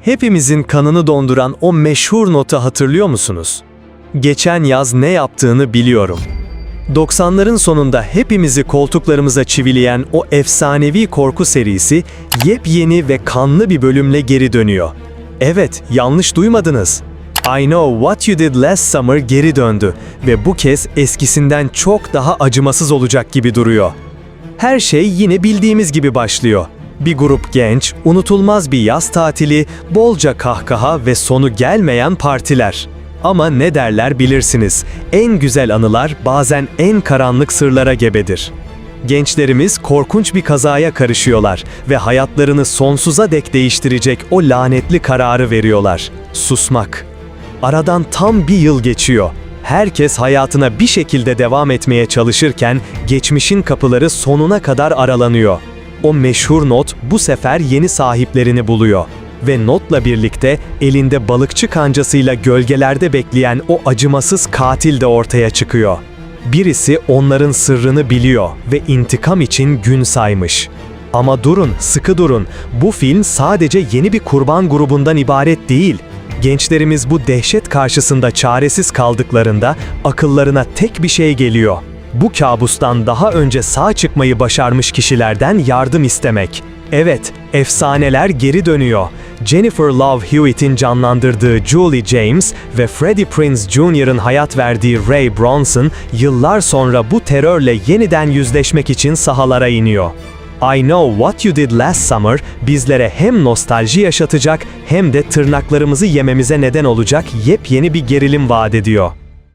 Hepimizin kanını donduran o meşhur notu hatırlıyor musunuz? Geçen yaz ne yaptığını biliyorum. 90'ların sonunda hepimizi koltuklarımıza çivileyen o efsanevi korku serisi yepyeni ve kanlı bir bölümle geri dönüyor. Evet, yanlış duymadınız. I Know What You Did Last Summer geri döndü ve bu kez eskisinden çok daha acımasız olacak gibi duruyor. Her şey yine bildiğimiz gibi başlıyor. Bir grup genç, unutulmaz bir yaz tatili, bolca kahkaha ve sonu gelmeyen partiler. Ama ne derler bilirsiniz, en güzel anılar bazen en karanlık sırlara gebedir. Gençlerimiz korkunç bir kazaya karışıyorlar ve hayatlarını sonsuza dek değiştirecek o lanetli kararı veriyorlar. Susmak. Aradan tam bir yıl geçiyor. Herkes hayatına bir şekilde devam etmeye çalışırken geçmişin kapıları sonuna kadar aralanıyor. O meşhur not bu sefer yeni sahiplerini buluyor ve notla birlikte elinde balıkçı kancasıyla gölgelerde bekleyen o acımasız katil de ortaya çıkıyor. Birisi onların sırrını biliyor ve intikam için gün saymış. Ama durun, sıkı durun. Bu film sadece yeni bir kurban grubundan ibaret değil. Gençlerimiz bu dehşet karşısında çaresiz kaldıklarında akıllarına tek bir şey geliyor. Bu kabustan daha önce sağ çıkmayı başarmış kişilerden yardım istemek. Evet, efsaneler geri dönüyor. Jennifer Love Hewitt'in canlandırdığı Julie James ve Freddie Prinze Jr.'ın hayat verdiği Ray Bronson, yıllar sonra bu terörle yeniden yüzleşmek için sahalara iniyor. I Know What You Did Last Summer bizlere hem nostalji yaşatacak hem de tırnaklarımızı yememize neden olacak yepyeni bir gerilim vaat ediyor.